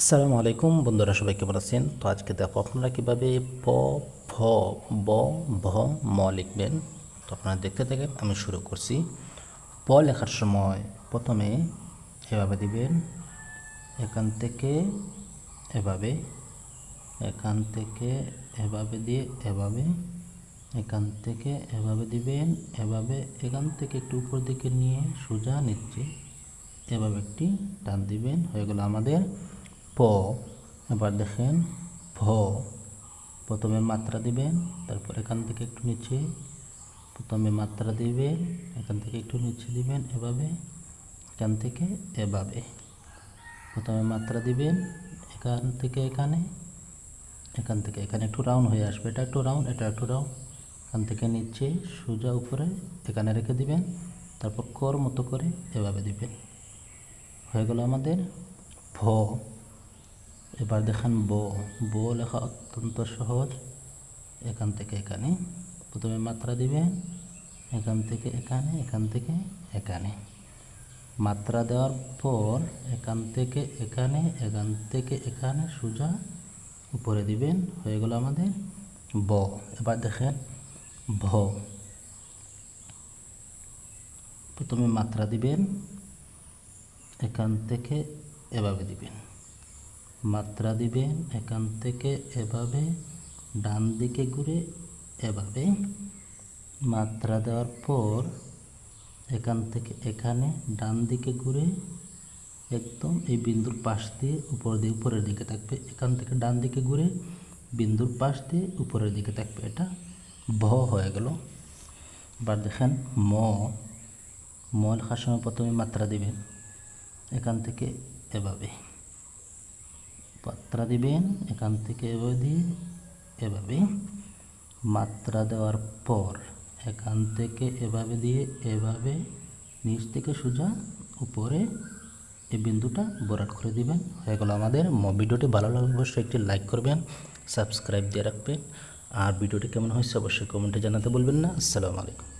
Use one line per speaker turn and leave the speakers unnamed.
আসসালামু আলাইকুম, বন্ধুরা সবাই কেমন আছেন? তো আজকে দেখো আপনারা কীভাবে প ফ ব, ভ, ম লিখবেন। তো আপনারা দেখতে থাকেন, আমি শুরু করছি। প লেখার সময় প্রথমে এভাবে দিবেন, এখান থেকে এভাবে, এখান থেকে এভাবে দিয়ে এভাবে, এখান থেকে এভাবে দিবেন, এভাবে, এখান থেকে একটু উপর দিকে নিয়ে সোজা নিচ্ছে এভাবে একটি টান দিবেন। হয়ে গেল আমাদের প। এবার দেখেন, ভ। প্রথমে মাত্রা দিবেন, তারপর এখান থেকে একটু নিচে প্রথমে মাত্রা দিবেন, এখান থেকে একটু নিচে দিবেন, এভাবে, এখান থেকে এভাবে। প্রথমে মাত্রা দিবেন, এখান থেকে এখানে, এখান থেকে এখানে একটু রাউন্ড হয়ে আসবে। এটা একটু রাউন্ড, এটা একটু রাউন্ড। এখান থেকে নিচে সোজা উপরে এখানে রেখে দিবেন, তারপর কর মতো করে এভাবে দিবেন। হয়ে গেল আমাদের ভ। এবার দেখেন ব ব লেখা অত্যন্ত সহজ। এখান থেকে এখানে, প্রথমে মাত্রা দিবেন এখান থেকে এখানে, এখান থেকে এখানে। মাত্রা দেওয়ার পর এখান থেকে এখানে, এখান থেকে এখানে সোজা উপরে দিবেন, হয়ে গেল আমাদের ব। এবার দেখেন ভ। প্রথমে মাত্রা দিবেন, এখান থেকে এভাবে দিবেন। মাত্রা দিবেন এখান থেকে এভাবে, ডান দিকে ঘুরে এভাবে। মাত্রা দেওয়ার পর এখান থেকে এখানে ডান দিকে ঘুরে একদম এই বিন্দুর পাশ দিয়ে উপর দিয়ে উপরের দিকে থাকবে। এখান থেকে ডান দিকে ঘুরে বিন্দুর পাশ দিয়ে উপরের দিকে থাকবে। এটা ভ হয়ে গেল। এবার দেখেন ম। ম লেখার সময় প্রথমে মাত্রা দিবেন। এখান থেকে এভাবে। মাত্রা দিবেন, এখান থেকে এভাবে দিয়ে এভাবে মাত্রা দেওয়ার পর এখান থেকে এভাবে দিয়ে এভাবে নিচ থেকে সোজা উপরে এই বিন্দুটা বরাট করে দিবেন। হয়ে গেল আমাদের। ভিডিওটি ভালো লাগলে অবশ্যই একটি লাইক করবেন, সাবস্ক্রাইব দিয়ে রাখবেন। আর ভিডিওটি কেমন হয়েছে অবশ্যই কমেন্টে জানাতে বলবেন না। আসসালামু আলাইকুম।